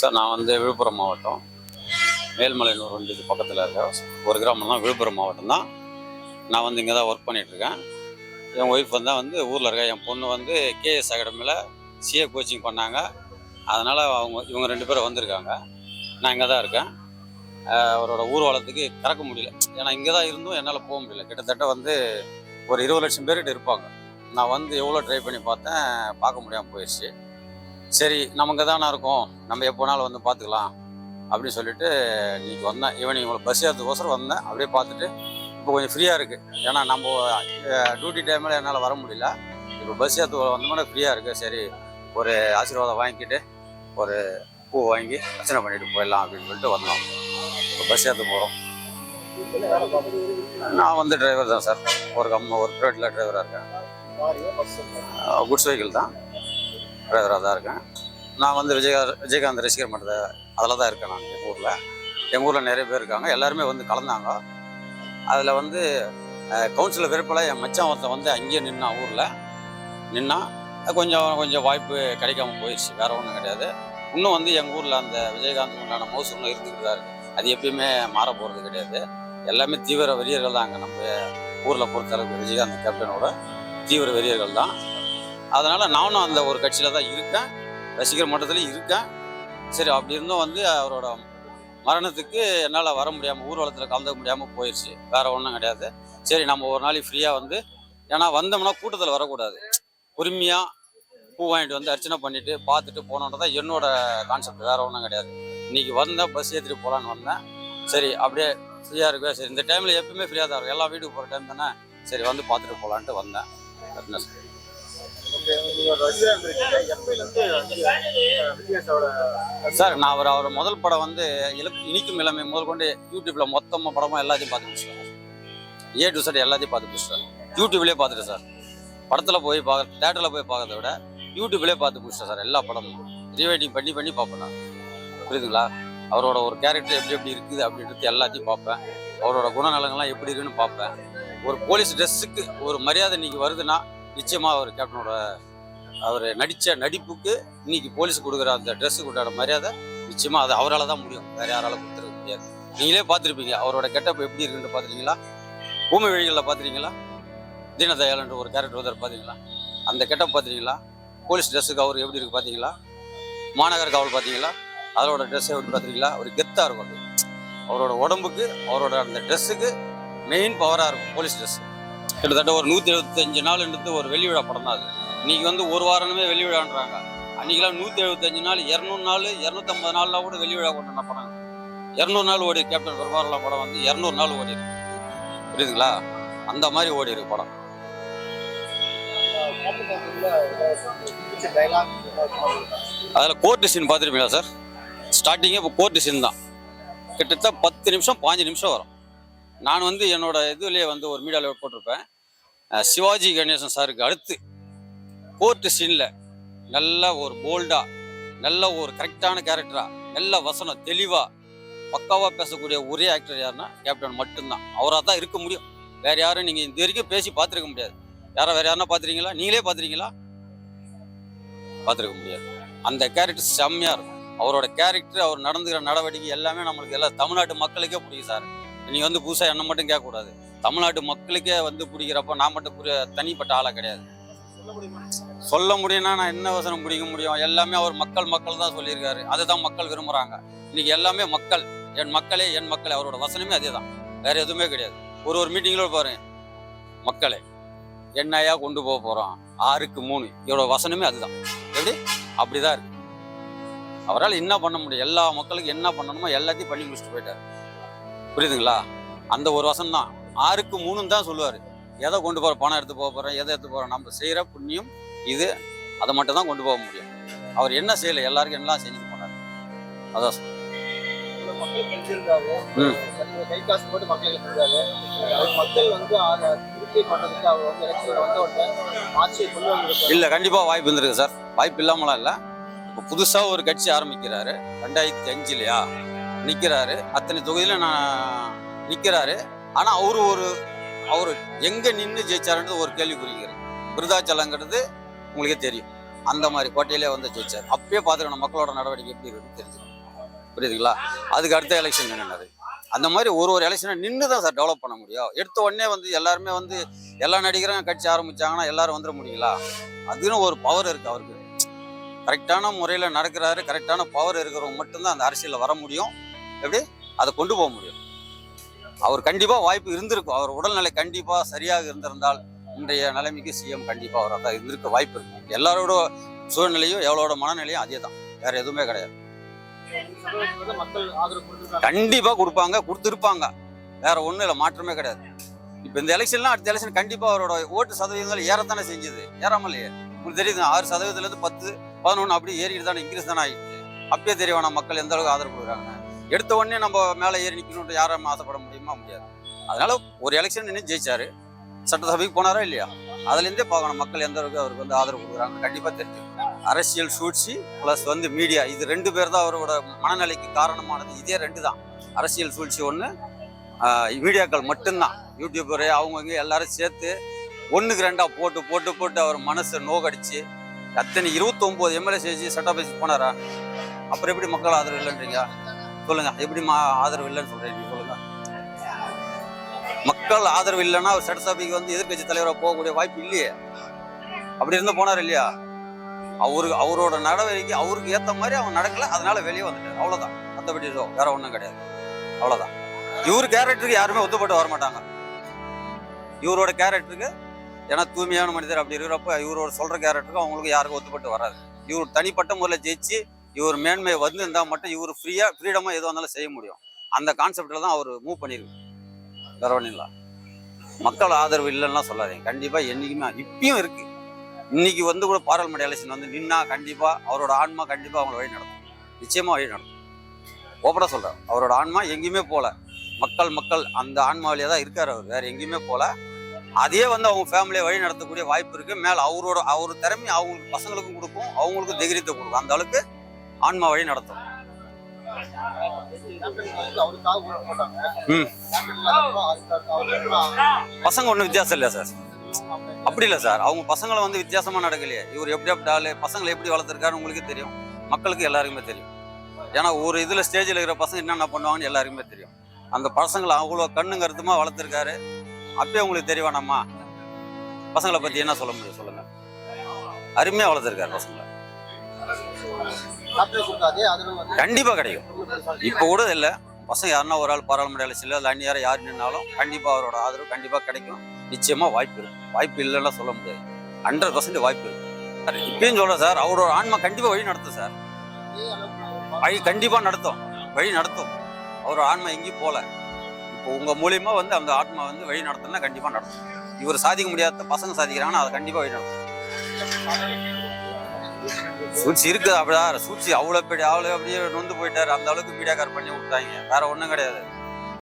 Sir நான் வந்து விழுப்புரம் மாவட்டம் மேல்மலையனூர் வந்து இது பக்கத்தில் இருக்க ஒரு கிராமம் தான் விழுப்புரம் மாவட்டம் தான். நான் வந்து இங்கே தான் ஒர்க் பண்ணிகிட்ருக்கேன் என் ஒய்ஃப் வந்து வந்து ஊரில் இருக்கா என் பொண்ணு வந்து கேஎஸ் அகாடமியில் சிஏ கோச்சிங் பண்ணாங்க. அதனால் அவங்க இவங்க ரெண்டு பேரும் வந்திருக்காங்க. நான் இங்கே தான் இருக்கேன். அவரோட ஊர்வலத்துக்கு கறக்க முடியல. ஏன்னா இங்கே தான் இருந்தும் என்னால் போக முடியல. கிட்டத்தட்ட வந்து ஒரு இருபது லட்சம் பேர்கிட்ட இருப்பாங்க. நான் வந்து எவ்வளோ ட்ரை பண்ணி பார்த்தேன் பார்க்க முடியாமல் போயிடுச்சு சரி நமக்கு தானே இருக்கும். நம்ம எப்போனாலும் வந்து பார்த்துக்கலாம் அப்படின்னு சொல்லிட்டு இன்னைக்கு வந்தேன். ஈவினிங் இவ்வளோ பஸ் ஏறதுக்கோசரம் வந்தேன். அப்படியே பார்த்துட்டு இப்போ கொஞ்சம் ஃப்ரீயாக இருக்குது ஏன்னா நம்ம டியூட்டி டைமில் என்னால் வர முடியல. இப்போ பஸ் ஏற்று வந்தோம்னா ஃப்ரீயாக இருக்குது சரி ஒரு ஆசீர்வாதம் வாங்கிக்கிட்டு ஒரு பூ வாங்கி அர்ச்சனை பண்ணிட்டு போயிடலாம் அப்படின்னு சொல்லிட்டு வந்தோம். இப்போ பஸ் ஏற்று போகிறோம் நான் வந்து டிரைவர் தான் சார் ஒரு கம் ஒரு ப்ரைவேட்டில் டிரைவராக இருக்கேன். குட்ஸ் வெஹிக்கிள் தான். டிரைவராக தான் இருக்கேன். நான் வந்து விஜய விஜயகாந்த் ரசிகர் மன்றத அதில் தான் இருக்கேன் நான் எங்கள் ஊரில். எங்கள் ஊரில் நிறைய பேர் இருக்காங்க. எல்லாருமே வந்து கலந்தாங்க. அதில் வந்து கவுன்சிலர் வெறுப்பில் என் மச்சான் ஒருத்தன் வந்து அங்கேயே நின்னான் ஊரில் நின்னா கொஞ்சம் கொஞ்சம் வாய்ப்பு கிடைக்காம போயிடுச்சு. வேற ஒன்றும் கிடையாது. இன்னும் வந்து எங்கள் ஊரில் அந்த விஜயகாந்த் உண்டான மோசம்லாம் இன்னும் இருந்துக்கிட்டு தான் இருக்குது அது எப்பயுமே மாற போகிறது கிடையாது. எல்லாமே தீவிர வெறியர்கள் தான் அங்கே நம்ம ஊரில் பொறுத்தளவுக்கு விஜயகாந்த் கேப்டனோட தீவிர வெறியர்கள் தான். அதனால் நானும் அந்த ஒரு கட்சியில் தான் இருக்கேன். ரசிகர் மன்றத்துலேயும் இருக்கேன். சரி அப்படி இருந்தும் வந்து அவரோட மரணத்துக்கு என்னால் வர முடியாமல் ஊர்வலத்தில் கலந்துக்க முடியாமல் போயிடுச்சு வேறு ஒன்றும் கிடையாது. சரி நம்ம ஒரு நாளைக்கு ஃப்ரீயாக வந்து ஏன்னா வந்தோம்னா கூட்டத்தில் வரக்கூடாது. பொறுமையாக பூ வாங்கிட்டு வந்து அர்ச்சனை பண்ணிவிட்டு பார்த்துட்டு போனோன்றது தான் என்னோட கான்செப்ட் வேறு ஒன்றும் கிடையாது. இன்னைக்கு வந்தேன் பஸ் ஏற்றிட்டு போகலான்னு வந்தேன். சரி அப்படியே ஃப்ரீயாக இருக்கு சரி இந்த டைமில் எப்பவுமே ஃப்ரீயாக தான் இருக்கும். எல்லா வீட்டுக்கு போகிற டைம் தானே? சரி வந்து பார்த்துட்டு போகலான்ட்டு வந்தேன். என்ன சார் நான் அவர் அவர் முதல் படம் வந்து இனிக்கும் இளமை முதல் கொண்டு யூடியூப்ல மொத்தமாக படமாக எல்லாத்தையும் பார்த்து முடிச்சிட்டேன் ஏ டு சட் எல்லாத்தையும் பார்த்து முடிச்சிட்டேன் யூடியூப்லேயே பார்த்துட்டேன் சார். படத்தில் போய் பார்க்க தேட்டரில் போய் பார்க்கறத விட யூடியூப்லேயே பார்த்து முடிச்சிட்டேன் சார் எல்லா படமும். ரீவைட்டிங் பண்ணி பண்ணி பார்ப்பேன் நான். புரியுதுங்களா? அவரோட ஒரு கேரக்டர் எப்படி எப்படி இருக்குது அப்படின்றது எல்லாத்தையும் பார்ப்பேன். அவரோட குணநலங்கள்லாம் எப்படி இருக்குன்னு பார்ப்பேன். ஒரு போலீஸ் ட்ரெஸ்ஸுக்கு ஒரு மரியாதை இன்னைக்கு வருதுன்னா நிச்சயமாக அவர் கேப்டனோட அவர் நடித்த நடிப்புக்கு இன்னைக்கு போலீஸ் கொடுக்குற அந்த ட்ரெஸ்ஸுக்கு உண்டான மரியாதை நிச்சயமாக அது அவரால் தான் முடியும். வேறு யாரால கொடுத்துருக்க முடியாது. நீங்களே பார்த்துருப்பீங்க அவரோட கெட்டப் எப்படி இருக்குன்னு பார்த்துருக்கீங்களா? பூமி வழிகளில் பார்த்துருக்கீங்களா? தீனதயாளன்ற ஒரு கேரக்டர் வந்து பார்த்தீங்களா அந்த கெட்டப் பார்த்துருக்கீங்களா? போலீஸ் ட்ரெஸ்ஸுக்கு அவர் எப்படி இருக்குது பார்த்தீங்களா மாநகர காவல் பார்த்தீங்களா அதோட ட்ரெஸ் எப்படி பார்த்துருக்கீங்களா? ஒரு கெத்தாக இருக்கும் அது. அவரோட உடம்புக்கு அவரோட அந்த ட்ரெஸ்ஸுக்கு மெயின் பவராக இருக்கும் போலீஸ் ட்ரெஸ்ஸு கிட்டத்தட்ட ஒரு நூற்றி எழுபத்தஞ்சு நாள்ன்றது ஒரு வெள்ளி விழா படம் தான் அது. இன்னைக்கு வந்து ஒரு வாரமே வெள்ளி விழான்றாங்க. அன்னைக்கெல்லாம் நூற்றி எழுபத்தஞ்சு நாள் இரநூறு நாள் இரநூத்தம்பது நாளில் கூட வெள்ளி விழா கொண்டாட படம். இரநூறு நாள் ஓடி கேப்டன் பெருமாறுலாம் படம் வந்து இரநூறு நாள் ஓடி இருக்கு புரியுதுங்களா? அந்த மாதிரி ஓடி இருக்கு படம். அதில் கோர்ட் சீன் பார்த்துருப்பீங்களா சார் ஸ்டார்டிங்கே இப்போ கோர்ட் சீன் தான். கிட்டத்தட்ட பத்து நிமிஷம் பாஞ்சு நிமிஷம் வரும். நான் வந்து என்னோட இதுலேயே வந்து ஒரு மீடியாவில் போட்டிருப்பேன். சிவாஜி கணேசன் சாருக்கு அடுத்து கோர்ட்டு சீனில் நல்ல ஒரு போல்டாக நல்ல ஒரு கரெக்டான கேரக்டராக நல்ல வசனம் தெளிவாக பக்காவாக பேசக்கூடிய ஒரே ஆக்டர் யாருன்னா கேப்டன் மட்டும்தான். அவராக தான் இருக்க முடியும். வேறு யாரும் நீங்கள் இது வரைக்கும் பேசி பார்த்துருக்க முடியாது. யாரா வேறு யாருன்னா பார்த்துருக்கீங்களா? நீங்களே பார்த்துருக்கீங்களா? பார்த்துருக்க முடியாது. அந்த கேரக்டர் செம்மையாக இருக்கும். அவரோட கேரக்டர் அவர் நடந்துக்கிற நடவடிக்கை எல்லாமே நம்மளுக்கு எல்லாம் தமிழ்நாட்டு மக்களுக்கே பிடிக்கும் சார். நீ வந்து புதுசாக என்ன மட்டும் கேட்கக்கூடாது. தமிழ்நாட்டு மக்களுக்கே வந்து பிடிக்கிறப்ப நான் மட்டும் புரிய தனிப்பட்ட ஆளாக கிடையாது. சொல்ல முடியும்னா நான் என்ன வசனம் பிடிக்க முடியும்? எல்லாமே அவர் மக்கள் மக்கள் தான் சொல்லியிருக்காரு. அதுதான் மக்கள் விரும்புகிறாங்க இன்னைக்கு எல்லாமே மக்கள். என் மக்களே என் மக்களே. அவரோட வசனமே அதே தான் வேற எதுவுமே கிடையாது. ஒரு ஒரு மீட்டிங்கில் பாருங்க. மக்களே என்னையா கொண்டு போக போகிறோம் ஆறுக்கு மூணு. இவரோட வசனமே அதுதான். எப்படி? அப்படிதான் இருக்கு. அவரால் என்ன பண்ண முடியும்? எல்லா மக்களுக்கும் என்ன பண்ணணுமோ எல்லாத்தையும் பண்ணி முடிச்சுட்டு போயிட்டாரு. புரியுதுங்களா? அந்த ஒரு வசனம் தான் ஆறுக்கு மூணுன்னு தான் சொல்லுவார். எதை கொண்டு போகிற பணம் எடுத்து போக போகிறோம் எதை எடுத்து போகிறோம் நம்ம செய்கிற புண்ணியம் இது அதை மட்டும் தான் கொண்டு போக முடியும். அவர் என்ன செய்யலை எல்லாருக்கும் எல்லாம் செஞ்சுட்டு போனார்? அதான் வந்திருக்காரு இல்லை கண்டிப்பாக வாய்ப்பு இருந்திருக்கு சார். வாய்ப்பு இல்லாமலாம் இல்லை. இப்போ புதுசாக ஒரு கட்சி ஆரம்பிக்கிறாரு. ரெண்டாயிரத்தி அஞ்சுலையா? நிற்கிறாரு அத்தனை தொகுதியில் நான் நிற்கிறாரு ஆனால் அவரு ஒரு அவர் எங்கே நின்று ஜெயிச்சாருன்றது ஒரு கேள்வி குறிக்கிறது விருதாச்சலங்கிறது உங்களுக்கே தெரியும். அந்த மாதிரி கோட்டையிலே வந்து ஜெயிச்சார். அப்பயே பார்த்துக்கணும் மக்களோட நடவடிக்கை எப்படி இருக்குன்னு தெரிஞ்சுக்கணும். புரியுதுங்களா? அதுக்கு அடுத்த எலெக்ஷன் நின்னாரு அந்த மாதிரி ஒரு ஒரு எலெக்ஷனை நின்று தான் சார் டெவலப் பண்ண முடியும். எடுத்த உடனே வந்து எல்லாருமே வந்து எல்லா நடிகரும் கட்சி ஆரம்பிச்சாங்கன்னா எல்லாரும் வந்துட முடியுங்களா? அதுன்னு ஒரு பவர் இருக்குது அவருக்கு. கரெக்டான முறையில் நடக்கிறாரு கரெக்டான பவர் இருக்கிறவங்க மட்டும்தான் அந்த அரசியலில் வர முடியும். எப்படி? அதை கொண்டு போக முடியும். அவர் கண்டிப்பாக வாய்ப்பு இருந்திருக்கும். அவர் உடல்நிலை கண்டிப்பாக சரியாக இருந்திருந்தால் இன்றைய நிலைமைக்கு சிஎம் கண்டிப்பாக அவர் அதான் இருந்திருக்க வாய்ப்பு இருக்கும் எல்லாரோட சூழ்நிலையும் எவ்வளோட மனநிலையும் அதே தான் வேற எதுவுமே கிடையாது. கண்டிப்பாக கண்டிப்பா கொடுப்பாங்க கொடுத்துருப்பாங்க. வேற ஒண்ணும் இல்லை மாற்றமே கிடையாது. இப்போ இந்த எலெக்ஷன்லாம் அடுத்த எலெக்ஷன் கண்டிப்பா அவரோட ஓட்டு சதவீதங்கள் ஏறத்தானே செஞ்சது. ஏறாமலையே உங்களுக்கு தெரியுது ஆறு சதவீதத்துல இருந்து பத்து பதினொன்று அப்படியே ஏறிட்டு தானே இன்க்ரீஸ் தானே ஆயிடுச்சு அப்பயே தெரியவானா மக்கள் எந்த அளவுக்கு ஆதரவு கொடுக்குறாங்க எடுத்த உடனே நம்ம மேலே ஏறி நிற்கணும்னு யாரும் ஆசைப்பட முடியுமா முடியாது. அதனால ஒரு எலெக்ஷன் நின்று ஜெயிச்சாரு. சட்டசபைக்கு போனாரா இல்லையா? அதுலேருந்தே பார்க்கணும். மக்கள் எந்த அளவுக்கு அவருக்கு வந்து ஆதரவு கொடுக்குறாங்க கண்டிப்பாக தெரியும் அரசியல் சூழ்ச்சி ப்ளஸ் வந்து மீடியா இது ரெண்டு பேர் தான் அவரோட மனநிலைக்கு காரணமானது. இதே ரெண்டு தான். அரசியல் சூழ்ச்சி ஒன்று மீடியாக்கள் மட்டும்தான். யூடியூபரு அவங்கவுங்க எல்லாரும் சேர்த்து ஒன்றுக்கு ரெண்டாக போட்டு போட்டு போட்டு அவர் மனசை நோகடிச்சு அத்தனை இருபத்தொம்போது எம்எல்ஏ செஞ்சு சட்டப்பேசி போனாரா? அப்புறம் எப்படி மக்கள் ஆதரவு இல்லைன்றீங்க? சொல்லுங்க. எப்படி ஆதரவு இல்லைன்னு சொல்றீங்க? சொல்லுங்க. மக்கள் ஆதரவு இல்லைன்னா அவர் சட்டசபைக்கு வந்து எதிர்கட்சி தலைவராக போகக்கூடிய வாய்ப்பு இல்லையே. அப்படி இருந்து போனார் இல்லையா? அவரு அவரோட நடவடிக்கை அவருக்கு ஏத்த மாதிரி அவன் நடக்கல அதனால வெளியே வந்துட்டார். அவ்வளவுதான். மற்றபடி வேற ஒன்றும் கிடையாது. அவ்வளவுதான். இவர் கேரக்டருக்கு யாருமே ஒத்துப்பட்டு வர மாட்டாங்க. இவரோட கேரக்டருக்கு ஏன்னா தூய்மையான மனிதர் அப்படி இருக்கிறப்ப இவரோட சொல்ற கேரக்டருக்கு அவங்களுக்கு யாருக்கும் ஒத்துப்பட்டு வராது. இவர் தனிப்பட்ட முறையில் ஜெயிச்சு இவர் மேன்மை வந்து இருந்தால் மட்டும் இவர் ஃப்ரீயாக ஃப்ரீடமாக எதுவாக இருந்தாலும் செய்ய முடியும். அந்த கான்செப்டில் தான் அவர் மூவ் பண்ணியிருக்கு வேற ஒன்றும் மக்கள் ஆதரவு இல்லைன்னா சொல்லாதீங்க. கண்டிப்பாக என்றைக்குமே இப்பயும் இருக்குது இன்னைக்கு வந்து கூட பாராளுமன்ற எலெக்ஷன் வந்து நின்னா கண்டிப்பாக அவரோட ஆன்மா கண்டிப்பாக அவங்களை வழி நடக்கும் நிச்சயமாக வழி நடக்கும் ஓப்பனாக சொல்கிறேன் அவரோட ஆன்மா எங்கேயுமே போகல. மக்கள் மக்கள் அந்த ஆன்மாவிலே தான் இருக்கார் அவர். வேற எங்கேயுமே போகல. அதே வந்து அவங்க ஃபேமிலியை வழி நடத்தக்கூடிய வாய்ப்பு இருக்குது மேலே அவரோட அவர் திறமை அவங்களுக்கு பசங்களுக்கும் கொடுக்கும். அவங்களுக்கும் தைரியத்தை கொடுக்கும். அந்த அளவுக்கு ஆன்மா வழி நடத்தும். ம். பசங்க ஒன்றும் வித்தியாசம் இல்லை சார்? அப்படி இல்லை சார். அவங்க பசங்களை வந்து வித்தியாசமா நடக்கலையே. இவர் எப்படி எப்படி ஆளு பசங்களை எப்படி வளர்த்துருக்காரு உங்களுக்கு தெரியும். மக்களுக்கு எல்லாருக்குமே தெரியும். ஏன்னா ஒரு இதுல ஸ்டேஜில் இருக்கிற பசங்க என்னென்ன பண்ணுவாங்கன்னு எல்லாருக்குமே தெரியும். அந்த பசங்களை அவ்வளோ கண்ணு கருத்துமா வளர்த்துருக்காரு. அப்பயே உங்களுக்கு தெரியவானம்மா பசங்களை பத்தி என்ன சொல்ல முடியும் சொல்லுங்க. அருமையா வளர்த்துருக்காரு பசங்களை. கண்டிப்பாக கிடைக்கும். இப்போ கூட இல்லை. பசங்க யாருன்னா ஒரு ஆள் பாராளுமன்ற எலெக்ஷன்ல இல்லை அந்நியாரம் யார் நின்னாலும் கண்டிப்பாக அவரோட ஆதரவு கண்டிப்பாக கிடைக்கும். நிச்சயமா வாய்ப்பு இருக்கும் வாய்ப்பு இல்லைன்னா சொல்ல முடியாது. ஹண்ட்ரட் பர்சன்ட் வாய்ப்பு இருக்கும் சார், இப்பயும் சொல்கிறேன் சார் அவரோட ஆன்மா கண்டிப்பாக வழி நடத்தும் சார். வழி கண்டிப்பாக நடத்தும். வழி நடத்தும். அவரோட ஆன்மா எங்கேயும் போகல இப்போ உங்கள் மூலியமா வந்து அந்த ஆத்மா வந்து வழி நடத்தணும்னா கண்டிப்பாக நடத்தும் இவர் சாதிக்க முடியாத பசங்க சாதிக்கிறாங்கன்னா அதை கண்டிப்பாக வழி நடத்தும். சூழ்ச்சி இருக்குது அப்படிதான். சூழ்ச்சி அவ்வளோ பெரிய அவ்வளோ அப்படியே நொந்து போயிட்டாரு. அந்த அளவுக்கு மீடியாக்கார் பண்ணி விட்டாங்க வேற ஒன்றும் கிடையாது.